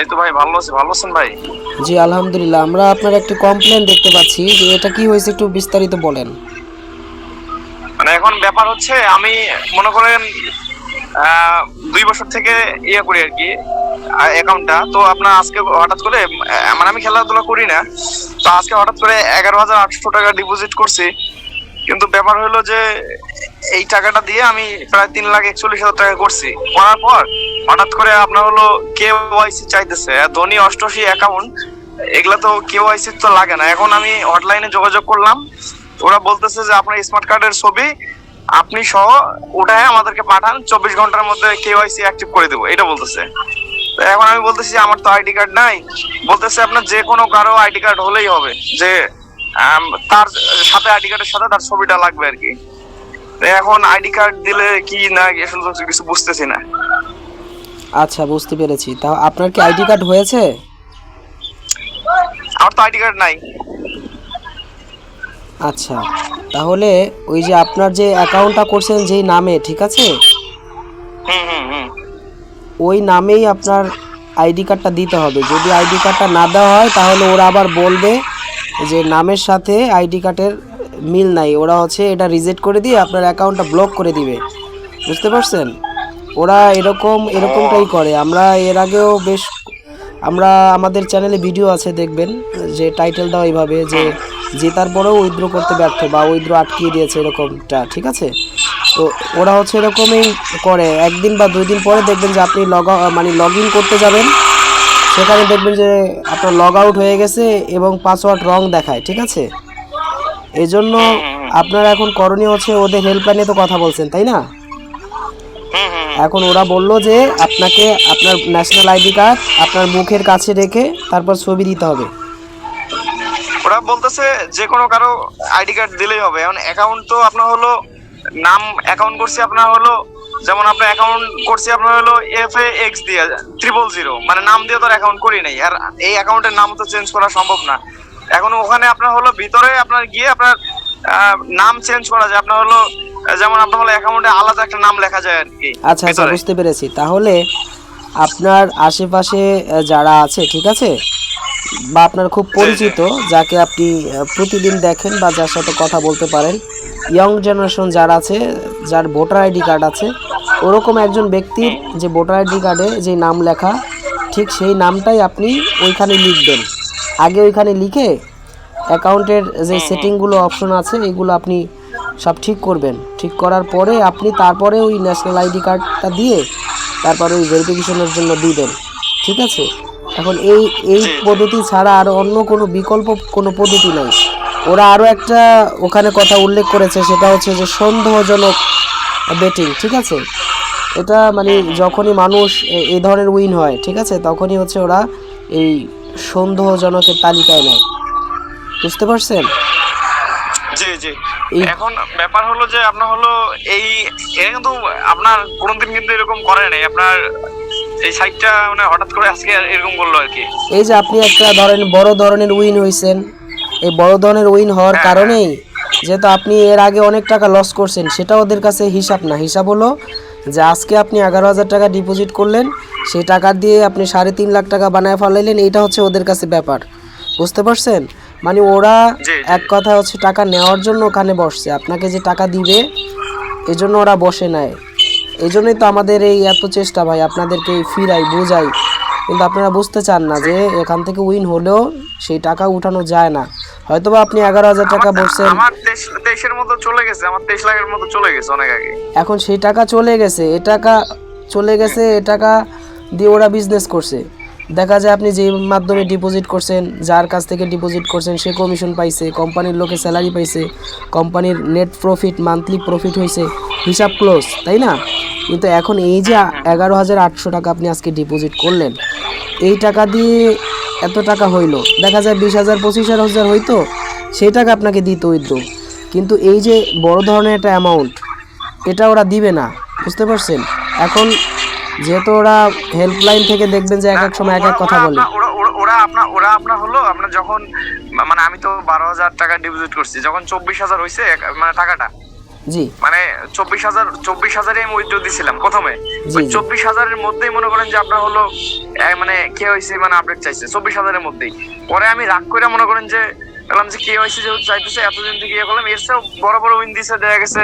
এই তো ভাই ভালো আছি ভালো আছেন ভাই? জি আলহামদুলিল্লাহ। আমরা আপনার একটি কমপ্লেন দেখতে পাচ্ছি যে এটা কি হয়েছে একটু বিস্তারিত বলেন। মানে এখন ব্যাপার হচ্ছে আমি মনে করেন দুই বছর থেকে ইয়ে করি আর কি অ্যাকাউন্টটা তো আপনার আজকে হঠাৎ করে মানে আমি খেলাধুলা করি না। তো আজকে হঠাৎ করে এগারো হাজার আটশো টাকা ডিপোজিট করছি। কিন্তু ব্যাপার হলো যে এই টাকাটা দিয়ে আমি প্রায় তিন লাখ একচল্লিশ হাজার টাকা করছি। করার পর হঠাৎ করে আপনার হলো কে ওয়াইসি চাইতেছে। ধনী অষ্টআশি অ্যাকাউন্ট এগুলা তো কে ওয়াইসি তো লাগে না। এখন আমি অনলাইনে যোগাযোগ করলাম। ওরা বলতেছে যে আপনার স্মার্ট কার্ডের ছবি আপনি সহ ওটাই আমাদেরকে পাঠান, চব্বিশ ঘণ্টার মধ্যে কেওয়াইসি অ্যাক্টিভ করে দেবো। এটা বলতেছে। এখন আমি বলতেছি আমার তো আইডি কার্ড নাই। বলতেছে আপনার যে কোনো কারও আইডি কার্ড হলেই হবে। যে তার সাথে আইডি কার্ডের সাথে তার ছবিটা লাগবে আর কি। এখন আইডি কার্ড দিলে কি না তো কিছু বুঝতেছি না। আচ্ছা বুঝতে পেরেছি। তা আপনার কি আইডি কার্ড হয়েছে? আমার তো আইডি কার্ড নাই। আচ্ছা তাহলে ওই যে আপনার যে অ্যাকাউন্টটা করছেন যেই নামে ঠিক আছে? হুম হুম হুম। ওই নামেই আপনার আইডি কার্ডটা দিতে হবে। যদি আইডি কার্ডটা না দেওয়া হয় তাহলে ওরা আবার বলবে যে নামের সাথে আইডি কার্ডের মিল নাই। ওরা হচ্ছে এটা রিজেক্ট করে দিয়ে আপনার অ্যাকাউন্টটা ব্লক করে দিবে। বুঝতে পারছেন? ওরা এরকম, এরকমটাই করে। আমরা এর আগেও বেশ, আমরা আমাদের চ্যানেলে ভিডিও আছে, দেখবেন, যে টাইটেল দেওয়া এইভাবে, যে জেতার পরেও উইথড্র করতে ব্যর্থ বা উইথড্র আটকিয়ে দিয়েছে এরকমটা, ঠিক আছে? তো ওরা হচ্ছে এরকমই করে। একদিন বা দুই দিন পরে দেখবেন যে আপনি লগ মানে লগ ইন করতে যাবেন। সেখানে দেখবেন যে আপনার লগ আউট হয়ে গেছে এবং পাসওয়ার্ড রং দেখায়, ঠিক আছে? এই জন্য আপনার এখন করণীয় হচ্ছে ওদের হেল্পলাইনে তো কথা বলছেন, তাই না? এখন ওরা বলল যে আপনাকে আপনার ন্যাশনাল আইডি কার্ড আপনার মুখের কাছে রেখে তারপর ছবি দিতে হবে। ওরা বলতেছে যে কোনো কারও আইডি কার্ড দিলেই হবে। এখন অ্যাকাউন্ট তো আপনার হলো নাম অ্যাকাউন্ট করছি আপনার হলো, যেমন আপনার অ্যাকাউন্ট করছি আপনার হলো এফ এ এক্স দিয়ে ট্রিপল জিরো মানে নাম দিয়ে তো অ্যাকাউন্ট করি নাই। আর এই অ্যাকাউন্টের নাম তো চেঞ্জ করা সম্ভব না। এখন ওখানে আপনার হলো ভিতরে আপনার গিয়ে আপনার নাম চেঞ্জ করা যায়। আপনার হলো যেমন আপনার হলো অ্যাকাউন্টে আলাদা একটা নাম লেখা যায় আর কি আচ্ছা আচ্ছা বুঝতে পেরেছি। তাহলে আপনার আশেপাশে যারা আছে ঠিক আছে? বা আপনার খুব পরিচিত যাকে আপনি প্রতিদিন দেখেন বা যার সাথে কথা বলতে পারেন ইয়ং জেনারেশন যারা আছে যার ভোটার আইডি কার্ড আছে ওরকম একজন ব্যক্তির যে ভোটার আইডি কার্ডে যে নাম লেখা ঠিক সেই নামটাই আপনি ওইখানে লিখবেন। আগে ওইখানে লিখে অ্যাকাউন্টের যে সেটিংগুলো অপশন আছে এগুলো আপনি সব ঠিক করবেন। ঠিক করার পরে আপনি তারপরে ওই ন্যাশনাল আইডি কার্ডটা দিয়ে তারপরে ওই ভেরিফিকেশনের জন্য দিবেন। ঠিক আছে? এখন এই এই পদ্ধতি ছাড়া আর অন্য কোনো বিকল্প কোনো পদ্ধতি নাই। ওরা আরও একটা ওখানে কথা উল্লেখ করেছে সেটা হচ্ছে যে সন্দেহজনক বেটিং ঠিক আছে? এটা মানে যখনই মানুষ এ- এই ধরনের উইন হয় ঠিক আছে? তখনই হচ্ছে ওরা এই সন্দেহজনকের তালিকায় নেয়। বুঝতে পারছেন? জি জি। এই- এখন ব্যাপার হলো যে আপনার হলো এই কিন্তু আপনার কোনোদিন কিন্তু এরকম করে নাই। আপনার এই সাইটটা মানে হঠাৎ করে আজকে এরকম করল আর কি। এই যে আপনি একটা ধরেন বড় ধরনের উইন হয়েছেন এই বড় ধরনের উইন হওয়ার কারণেই যেহেতু আপনি এর আগে অনেক টাকা লস করছেন সেটা ওদের কাছে হিসাব না। হিসাব হলো যে আজকে আপনি এগারো হাজার টাকা ডিপোজিট করলেন। সেই টাকা দিয়ে আপনি সাড়ে তিন লাখ টাকা বানায় ফেলাইলেন এইটা হচ্ছে ওদের কাছে ব্যাপার। বুঝতে পারছেন? মানে ওরা। এক কথা হচ্ছে টাকা নেওয়ার জন্য ওখানে বসছে। আপনাকে যে টাকা দিবে এই জন্য ওরা বসে নেয় এই জন্যই তো আমাদের এই এত চেষ্টা ভাই আপনাদেরকে ফিরাই বোঝাই। কিন্তু আপনারা বুঝতে চান না যে এখান থেকে উইন হলেও সেই টাকা উঠানো যায় না। হয়তোবা আপনি এগারো হাজার টাকা বসছেন। তেইশের মতো চলে গেছে আমার তেইশ লাখের মতো চলে গেছে অনেক আগে। এখন সেই টাকা চলে গেছে এ টাকা চলে গেছে এ টাকা দিয়ে ওরা বিজনেস করছে। দেখা যায় আপনি যে মাধ্যমে ডিপোজিট করছেন, যার কাছ থেকে ডিপোজিট করছেন, সে কমিশন পাইছে কোম্পানির লোকে স্যালারি পাইছে কোম্পানির নেট প্রফিট মান্থলি প্রফিট হয়েছে হিসাব ক্লোজ তাই না? কিন্তু এখন এই যে এগারো হাজার আটশো টাকা আপনি আজকে ডিপোজিট করলেন, এই টাকা দিয়ে এত টাকা হইল। দেখা যায় বিশ হাজার, পঁচিশ হাজার হইতো, সেই টাকা আপনাকে দিত উইথড্র কিন্তু এই যে বড় ধরনের একটা অ্যামাউন্ট এটা ওরা দিবে না, বুঝতে পারছেন? এখন যেহেতু ওরা হেল্পলাইন থেকে দেখবেন যে এক এক সময় এক এক কথা বলে। ওরা আপনার ওরা আপনার হলো আপনার যখন মানে আমি তো বারো হাজার টাকা ডিপোজিট করছি যখন চব্বিশ হাজার হয়েছে মানে টাকাটা। জি। মানে চব্বিশ হাজার চব্বিশ হাজারে আমি উইথড্র দিছিলাম প্রথমে। চব্বিশ হাজারের মধ্যেই মনে করেন যে আপনার হলো মানে কে হয়েছে মানে আপডেট চাইছে চব্বিশ হাজারের মধ্যেই। পরে আমি রাগ করে মনে করেন যে বললাম যে কে হয়েছে যেহেতু চাইতেছে এতদিন থেকে ইয়ে করলাম এর চেয়েও বড় বড় উইন দিছে দেখা গেছে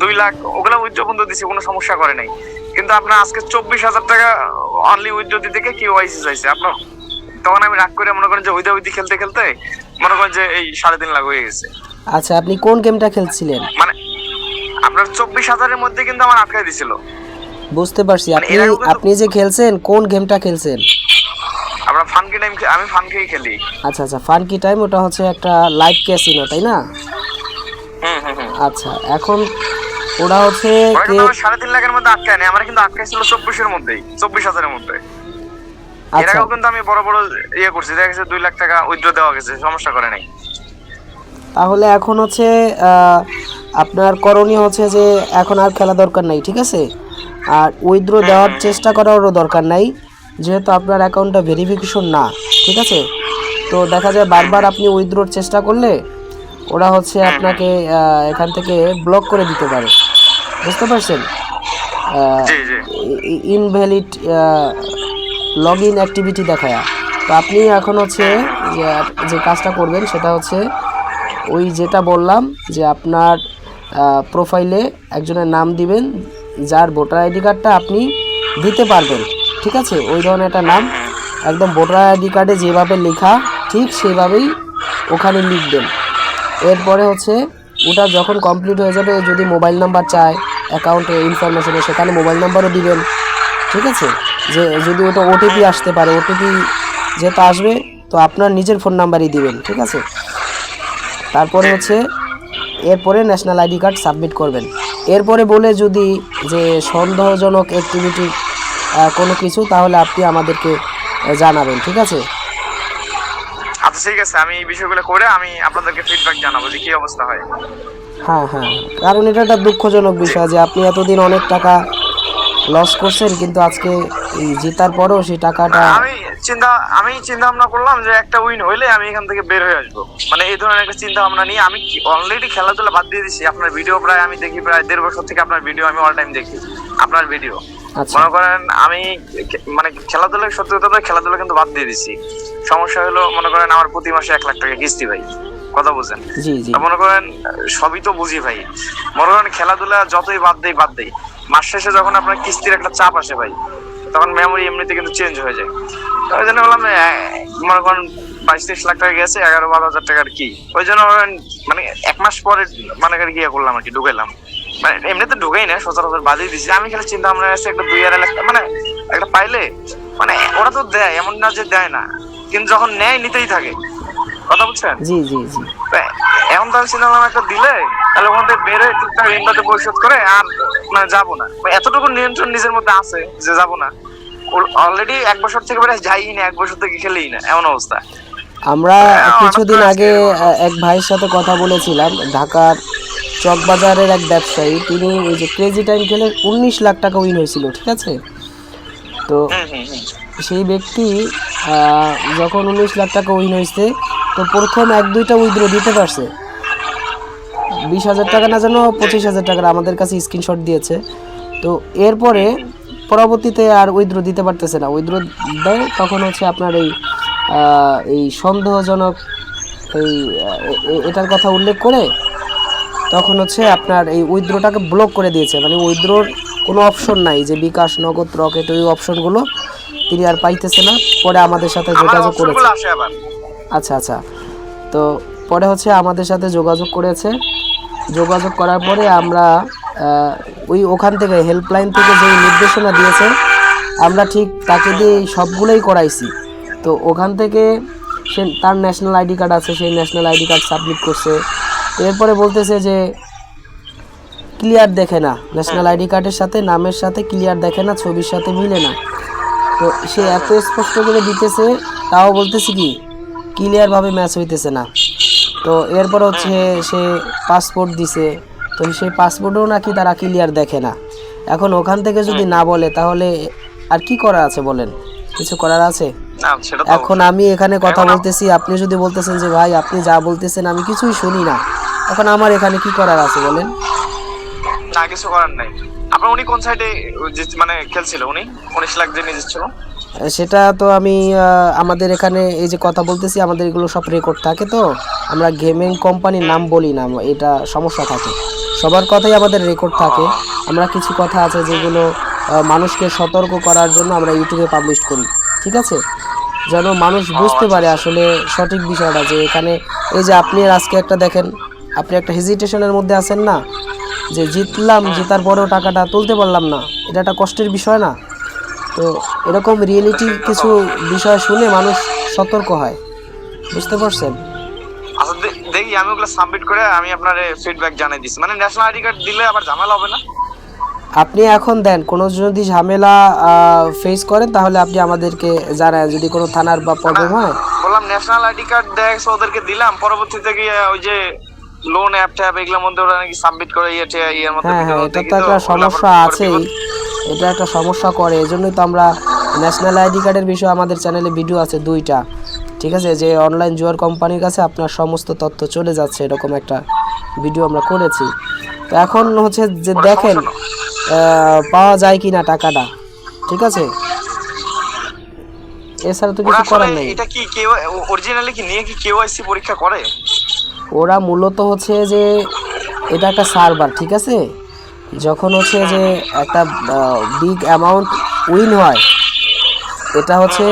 দুই লাখ ওগুলা উইথড্র পর্যন্ত দিছে কোনো সমস্যা করে নাই। কিন্তু আপনার আজকে চব্বিশ হাজার টাকা অনলি উইথড্র দিতে গিয়ে কে ওয়াইসি চাইছে। আপনার তখন আমি রাগ করে মনে করেন যে উইদা উইদি খেলতে খেলতে মনে করেন যে এই সাড়ে তিন লাখ হয়ে গেছে। আচ্ছা আপনি কোন গেমটা খেলছিলেন? মানে আপনার চব্বিশ হাজারের মধ্যে কিন্তু আমার আটকাই দিছিল। বুঝতে পারছি। মানে আপনি আপনি যে খেলছেন কোন গেমটা খেলছেন? আমরা ফানকি টাইম আমি ফানকেই খেলি। আচ্ছা আচ্ছা ফানকি টাইম ওটা হচ্ছে একটা লাইভ ক্যাসিনো তাই না? হুম হুম। আচ্ছা এখন ওরা হচ্ছে সাড়ে তিন লাখের মধ্যে আটকায় নেই আমার কিন্তু আটকাই ছিল চব্বিশের মধ্যেই চব্বিশ হাজারের মধ্যে। এর আচ্ছা। আগেও কিন্তু আমি বড় বড় ইয়ে করছি দেখা গেছে দুই লাখ টাকা উইথড্র দেওয়া গেছে সমস্যা করে নাই। তাহলে এখন হচ্ছে আপনার করণীয় হচ্ছে যে এখন আর খেলা দরকার নাই ঠিক আছে? আর উইথড্র দেওয়ার চেষ্টা করারও দরকার নাই যেহেতু আপনার অ্যাকাউন্টটা ভেরিফিকেশন না ঠিক আছে? তো দেখা যায় বারবার আপনি উইথড্রোর চেষ্টা করলে ওরা হচ্ছে আপনাকে এখান থেকে ব্লক করে দিতে পারে। বুঝতে পারছেন? ইনভ্যালিড লগ ইন অ্যাক্টিভিটি দেখায়। তো আপনি এখন হচ্ছে যে- যে কাজটা করবেন সেটা হচ্ছে ওই যেটা বললাম যে আপনার প্রোফাইলে একজনের নাম দিবেন যার ভোটার আইডি কার্ডটা আপনি দিতে পারবেন। ঠিক আছে? ওই ধরনের একটা নাম। একদম ভোটার আইডি কার্ডে যেভাবে লেখা ঠিক সেভাবেই ওখানে লিখবেন। এরপরে হচ্ছে, ওটা যখন কমপ্লিট হয়ে যাবে, যদি মোবাইল নাম্বার চায় অ্যাকাউন্টে ইনফরমেশনে সেখানে মোবাইল নাম্বারও দিবেন। ঠিক আছে? যে, যদি ওটা ওটিপি আসতে পারে ওটিপি যেহেতু আসবে, তো আপনার নিজের ফোন নাম্বারই দিবেন, ঠিক আছে? তারপরে হচ্ছে, এরপরে ন্যাশনাল আইডি কার্ড সাবমিট করবেন। এরপরে বলে যদি যে, সন্দেহজনক অ্যাক্টিভিটি কোনো কিছু, তাহলে আপনি আমাদেরকে জানাবেন, ঠিক আছে? আচ্ছা ঠিক আছে আমি এই বিষয়গুলো করে আমি আপনাদেরকে ফিডব্যাক জানাব যে কি অবস্থা হয়। হ্যাঁ হ্যাঁ। কারণ এটা একটা দুঃখজনক বিষয় যে আপনি এতদিন অনেক টাকা লস করছেন কিন্তু আজকে এই জেতার পরেও সেই টাকাটা আমি চিন্তা আমি চিন্তা ভাবনা করলাম যে একটা উইন হইলে আমি এখান থেকে বের হয়ে আসব। মানে এই ধরনের একটা চিন্তা ভাবনা নিয়ে আমি অলরেডি খেলাধুলা বাদ দিয়ে দিছি। আপনার ভিডিও প্রায় আমি দেখি প্রায় দেড় বছর থেকে আপনার ভিডিও আমি অল টাইম দেখি। আপনার ভিডিও আচ্ছা। মনে করেন আমি মানে খেলাধুলা সত্যি কথা খেলাধুলা কিন্তু বাদ দিয়ে দিছি। সমস্যা হলো মনে করেন আমার প্রতি মাসে এক লাখ টাকা কিস্তি ভাই। কথা বুঝেন? মনে করেন সবই তো বুঝি ভাই। মনে করেন খেলাধুলা যতই বাদ দেই বাদ দেই। মাস শেষে যখন আপনার কিস্তির একটা চাপ আসে ভাই তখন মেমোরি এমনিতে কিন্তু চেঞ্জ হয়ে যায়। ওই জন্য বললাম মনে করেন বাইশ তেইশ লাখ টাকা গেছে এগারো বারো হাজার টাকার কি? ওই জন্য মানে এক মাস পরে মানে করে গিয়ে করলাম আর কি ঢুকাইলাম। মানে এমনিতে ঢুকাই না সচরাচর বাজিয়ে দিছি। আমি খালি চিন্তা ভাবনা আছে একটা দুই আড়াই লাখ মানে একটা পাইলে মানে ওরা তো দেয় এমন না যে দেয় না। কিন্তু যখন নেয় নিতেই থাকে। কথা বুঝছেন? জি জি জি। এখন তো আমি চিন্তা ভাবনা একটা দিলে তাহলে ওখান থেকে বের টুকটাক ঋণটাতে পরিশোধ করে আর মানে যাব না। মানে এতটুকু নিয়ন্ত্রণ নিজের মধ্যে আছে যে যাব না। অলরেডি এক বছর থেকে বেড়ে যাই না এক বছর থেকে খেলেই না এমন অবস্থা। আমরা হ্যাঁ, কিছুদিন আগে এক ভাইয়ের সাথে কথা বলেছিলাম ঢাকার চকবাজারের এক ব্যবসায়ী তিনি ওই যে ক্রেজি টাইম খেলে উনিশ লাখ টাকা উইন হয়েছিল ঠিক আছে? তো সেই ব্যক্তি যখন উনিশ লাখ টাকা উইন হয়েছে তো প্রথম এক দুইটা উইথড্র দিতে পারছে। বিশ হাজার টাকা না যেন পঁচিশ হাজার টাকার আমাদের কাছে স্ক্রিনশট দিয়েছে। তো এরপরে পরবর্তীতে আর উইথড্র দিতে পারতেছে না। উইথড্র দেয় তখন হচ্ছে আপনার এই এই সন্দেহজনক এই এটার কথা উল্লেখ করে তখন হচ্ছে আপনার এই উইথড্রটাকে ব্লক করে দিয়েছে। মানে উইথড্রোর কোনো অপশন নাই যে বিকাশ নগদ রকেট ওই অপশনগুলো তিনি আর পাইতেছে না। পরে আমাদের সাথে যোগাযোগ করেছে। আচ্ছা আচ্ছা। তো পরে হচ্ছে আমাদের সাথে যোগাযোগ করেছে। যোগাযোগ করার পরে আমরা ওই ওখান থেকে হেল্পলাইন থেকে যে নির্দেশনা দিয়েছে আমরা ঠিক তাকে দিয়ে সবগুলোই করাইছি। তো ওখান থেকে সে তার ন্যাশনাল আইডি কার্ড আছে সেই ন্যাশনাল আইডি কার্ড সাবমিট করছে। এরপরে বলতেছে যে ক্লিয়ার দেখে না। ন্যাশনাল আইডি কার্ডের সাথে নামের সাথে ক্লিয়ার দেখে না ছবির সাথে মিলে না। তো সে এত স্পষ্ট করে দিতেছে তাও বলতেছি কি ক্লিয়ারভাবে ম্যাচ হইতেছে না। তো এরপর হচ্ছে সে পাসপোর্ট দিছে। তো সেই পাসপোর্টও নাকি তারা ক্লিয়ার দেখে না। এখন ওখান থেকে যদি না বলে তাহলে আর কি করার আছে বলেন? কিছু করার আছে? এখন আমি এখানে কথা বলতেছি আপনি যদি বলতেছেন যে ভাই আপনি যা বলতেছেন আমি কিছুই শুনি না। এখন আমার এখানে কি করার আছে বলেন? না কিছু করার নাই। আপনার উনি কোন সাইডে মানে খেলছিল উনি? উনিশ লাখ যে নিজে ছিল সেটা তো আমি আমাদের এখানে এই যে কথা বলতেছি আমাদের এগুলো সব রেকর্ড থাকে তো। আমরা গেমিং কোম্পানির নাম বলি না এটা সমস্যা থাকে। সবার কথাই আমাদের রেকর্ড থাকে। আমরা কিছু কথা আছে যেগুলো মানুষকে সতর্ক করার জন্য আমরা ইউটিউবে পাবলিশ করি ঠিক আছে? যেন মানুষ বুঝতে পারে আসলে সঠিক বিষয়টা যে এখানে এই যে আপনি আজকে একটা দেখেন আপনি একটা হেজিটেশনের মধ্যে আছেন না যে জিতলাম জেতার পরেও টাকাটা তুলতে পারলাম না এটা একটা কষ্টের বিষয় না। তো এরকম রিয়েলিটি কিছু বিষয় শুনে মানুষ সতর্ক হয়। বুঝতে পারছেন? আচ্ছা দেখি আমি ওগুলো সাবমিট করে আমি আপনার ফিডব্যাক জানিয়ে দিচ্ছি মানে ন্যাশনাল আইডি কার্ড দিলে আবার ঝামেলা হবে না? আপনি এখন দেন কোনো যদি ঝামেলা ফেস করেন তাহলে আপনি আমাদেরকে জানান যদি কোনো থানার বা প্রবলেম হয়। বললাম ন্যাশনাল আইডি কার্ড দেখছে ওদেরকে দিলাম পরবর্তীতে গিয়ে ওই যে লোন অ্যাপ ট্যাপ এগুলোর মধ্যে ওরা নাকি সাবমিট করে ইয়ে ইয়ের মধ্যে হ্যাঁ হ্যাঁ। এটা তো একটা সমস্যা আছেই এটা একটা সমস্যা করে এজন্যই তো আমরা ন্যাশনাল আইডি কার্ডের বিষয়ে আমাদের চ্যানেলে ভিডিও আছে দুইটা। ঠিক আছে? যে অনলাইন জুয়ার কোম্পানির কাছে আপনার সমস্ত তথ্য চলে যাচ্ছে এরকম একটা ভিডিও আমরা করেছি। তো এখন হচ্ছে যে দেখেন পাওয়া যায় কি না টাকাটা ঠিক আছে? এছাড়া তো কিছু করার নেই। এটা কি কেউ অরিজিনালি কি নিয়ে কি কেওআইসি পরীক্ষা করে? ওরা মূলত হচ্ছে যে এটা একটা সার্ভার ঠিক আছে? যখন হচ্ছে যে একটা বিগ অ্যামাউন্ট উইন হয়, এটা হচ্ছে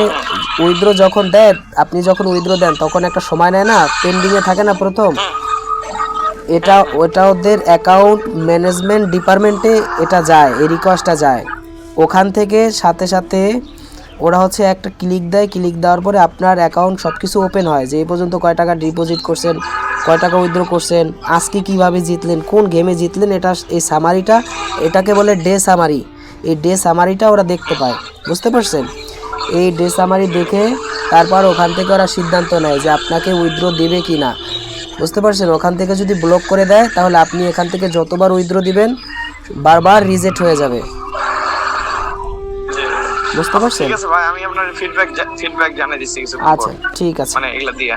উইথড্র যখন দেন আপনি যখন উইথড্র দেন, তখন একটা সময় নেয় না পেন্ডিংয়ে থাকে না প্রথম। এটা, ওটা ওদের অ্যাকাউন্ট ম্যানেজমেন্ট ডিপার্টমেন্টে এটা যায়, এই রিকোয়েস্টটা যায়। ওখান থেকে সাথে সাথে ওরা হচ্ছে একটা ক্লিক দেয় ক্লিক দেওয়ার পরে আপনার অ্যাকাউন্ট সব কিছু ওপেন হয়, যে এই পর্যন্ত কয় টাকা ডিপোজিট করছেন কয় টাকা উইথড্র করছেন আজকে কীভাবে জিতলেন কোন গেমে জিতলেন এটা এই সামারিটা এটাকে বলে ডে সামারি এই ডে সামারিটা ওরা দেখতে পায় বুঝতে পারছেন? এই ডে সামারি দেখে তারপর ওখান থেকে ওরা সিদ্ধান্ত নেয় যে আপনাকে উইথড্র দেবে কি না বুঝতে পারছেন? ওখান থেকে যদি ব্লক করে দেয় তাহলে আপনি এখান থেকে যতবার উইথড্র দিবেন বারবার রিজেক্ট হয়ে যাবে। বুঝতে পারছেন? ঠিক আছে ভাই আমি আপনার ফিডব্যাক ফিডব্যাক জানিয়ে দিচ্ছি কিছু আচ্ছা ঠিক আছে। মানে এগুলা দিয়ে।